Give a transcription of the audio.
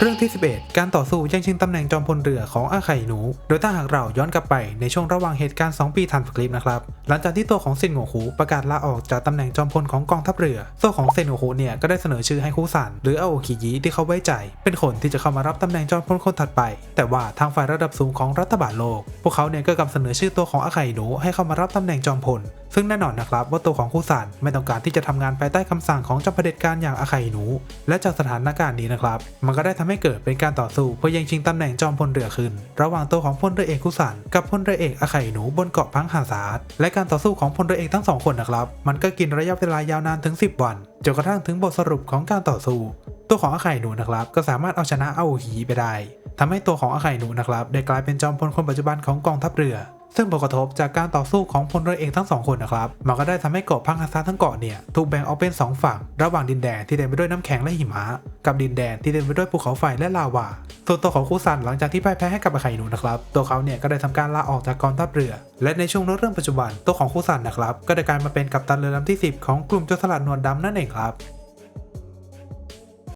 เรื่องที่ 11 การต่อสู้แย่งชิงตำแหน่งจอมพลเรือของอาไข่หนู โดยถ้าหากเราย้อนกลับไปในช่วงระหว่างเหตุการณ์ 2 ปีทันสคริปนะครับ หลังจากที่ตัวของเซนโงคูประกาศลาออกจากตำแหน่งจอมพลของกองทัพเรือตัวของเซนโงคูเนี่ยก็ได้เสนอชื่อให้คุซันหรืออาโอคิยิที่เขาไว้ใจ เป็นคนที่จะเข้ามารับตำแหน่งจอมพลคนถัดไป แต่ว่าทางฝ่ายระดับสูงของรัฐบาลโลก พวกเขาเนี่ยก็กลับเสนอชื่อตัวของอาไข่หนูให้เข้ามารับตำแหน่งจอมพลซึ่งแน่นอนนะครับว่าตัวของคุซันไม่ต้องการที่จะทำงานภายใต้คำสั่งของจ้าเผด็จการอย่างอาไข่หนู และจากสถานการณ์นี้นะครับ มันก็ได้ทำให้เกิดเป็นการต่อสู้เพื่อแย่งชิงตำแหน่งจอมพลเรือขึ้นระหว่างตัวของพลเรือเอกคุซันกับพลเรือเอกอาไข่หนูบนเกาะพังหาซาดและการต่อสู้ของพลเรือเอกทั้งสองคนนะครับ มันก็กินระยะเวลายาวนานถึง 10 วันจนกระทั่งถึงบทสรุปของการต่อสู้ ตัวของอาไข่หนูนะครับ ก็สามารถเอาชนะอาโอฮีไปได้ทำให้ตัวของอาไข่หนูนะครับ ได้กลายเป็นจอมพลคนปัจจุบันของกองทัพเรือ ซึ่งผลกระทบจากการต่อสู้ของพลเรือเอกทั้งสองคนนะครับ มันก็ได้ทำให้เกาะพังฮาซาทั้งเกาะเนี่ยถูกแบ่งออกเป็น 2 ฝั่ง ระหว่างดินแดนที่เต็มไปด้วยน้ำแข็งและหิมะ กับดินแดนที่เต็มไปด้วยภูเขาไฟและลาวา ส่วนตัวของคูซันหลังจากที่พ่ายแพ้ให้กับอาไข่นูนะครับ ตัวเขาเนี่ยก็ได้ทำการลาออกจากกองทัพเรือ และในช่วงเรื่องปัจจุบันตัวของคูซันนะครับก็ได้กลายมาเป็นกัปตันเรือลำที่ 10 ของกลุ่มโจรสลัดนวดดำนั่นเองครับ